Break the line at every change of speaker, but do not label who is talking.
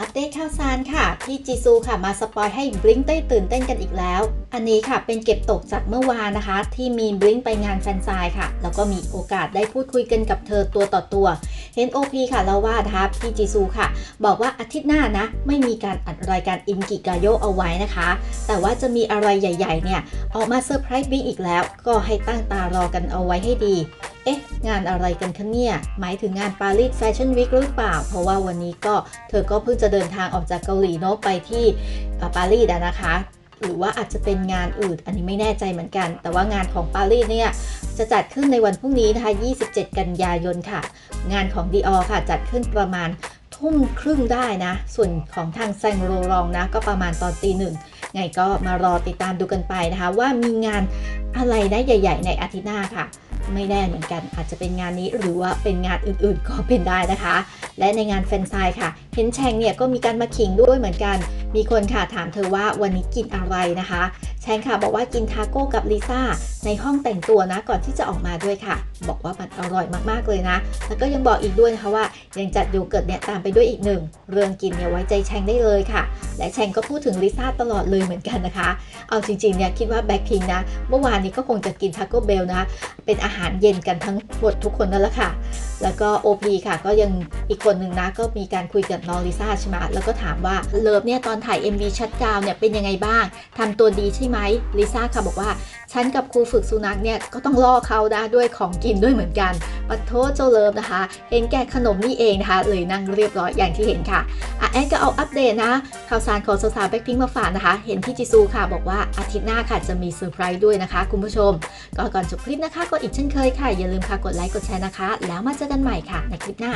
อัปเดตข่าวสารค่ะ พี่จีซูค่ะมาสปอยให้บลิงได้ตื่นเต้นกันอีกแล้ว อันนี้ค่ะเป็นเก็บตกจากเมื่อวานนะคะ ที่มีบลิงไปงานแฟนไซค่ะ แล้วก็มีโอกาสได้พูดคุยกันกับเธอตัวต่อตัว เห็นโอพีค่ะเล่าว่านะคะพี่จีซูค่ะ บอกว่าอาทิตย์หน้านะ ไม่มีการอัดรายการอินกิกาโยเอาไว้นะคะ แต่ว่าจะมีอะไรใหญ่ ๆ เนี่ย ออกมาเซอร์ไพรส์บิ๊กอีกแล้ว ก็ให้ตั้งตารอกันเอาไว้ให้ดี เอ๊ะ งานอะไรกันคะเนี่ย หมายถึงงานปารีสแฟชั่นวีคหรือเปล่า เพราะว่าวันนี้ก็เธอก็เพิ่งจะเดินทางออกจากเกาหลีเนาะไปที่ปารีสนะคะหรือว่าอาจจะเป็นงานอื่น อันนี้ไม่แน่ใจเหมือนกัน แต่ว่างานของปารีสเนี่ยจะจัดขึ้นในวันพรุ่งนี้นะคะ 27 กันยายนค่ะ งานของ Dior ค่ะ จัดขึ้นประมาณทุ่มครึ่งได้นะ ส่วนของทางแซงโรลองนะ ก็ประมาณตอนตีหนึ่ง ไงก็มารอติดตามดูกันไปนะคะ ว่ามีงานอะไรได้ใหญ่ ๆ ในอาทิตย์หน้าค่ะ ไม่แน่เหมือนกันอาจจะเป็นงานนี้หรือว่าเป็นงานอื่นๆก็เป็นได้นะคะ และในงานแฟนไซน์ค่ะ เห็นแชงเนี่ยก็มีการมาขิงด้วยเหมือนกัน มีคนค่ะถามเธอว่าวันนี้กินอะไรนะคะ แชงค่ะบอกว่ากินทาโก้กับลิซ่าในห้องแต่งตัวนะก่อนที่จะออกมาด้วยค่ะ บอกว่ามันอร่อยมากๆเลยนะ แล้วก็ยังบอกอีกด้วยนะคะว่า ยังจัดโยเกิร์ตเนี่ยตามไปด้วยอีกหนึ่งเรื่องกินเนี่ยไว้ใจแชงได้เลยค่ะ และแชงก็พูดถึงลิซ่าตลอดเลยเหมือนกันนะคะ เอาจริงๆเนี่ยคิดว่าแบ็คพิงนะเมื่อวานนี้ก็คงจะกินทาโก้เบลนะ เป็นอาหารเย็นกันทั้งหมดทุกคนนั่นแหละค่ะ แล้วก็ OP ค่ะก็ยังอีกคนหนึ่งนะก็มีการคุยกับน้องลิซ่าใช่ไหมแล้วก็ถามว่าเลิฟเนี่ยตอนถ่าย MV ชัดดาวเนี่ยเป็นยังไงบ้างทำตัวดีใช่ไหมลิซ่าค่ะบอกว่าฉันกับครูฝึกสุนัขเนี่ยก็ต้องล่อเขานะด้วยของกินด้วยเหมือนกันปัดโทษเจ้าเลิฟนะคะ เห็นแก่ขนมนี่เองนะคะเลยนั่งเรียบร้อยอย่างที่เห็นค่ะอะแอนก็เอาอัปเดตนะข่าวสารของสาวๆแบ็คพิงมาฝากนะคะ เห็นพี่จิซูค่ะบอกว่าอาทิตย์หน้าค่ะจะมีเซอร์ไพรส์ด้วยนะคะ คุณผู้ชมก็ก่อนจบคลิปนะคะก็อีกเช่นเคยค่ะ อย่าลืมค่ะกดไลค์กดแชร์นะคะ แล้วมาเจอกันใหม่ค่ะในคลิปหน้า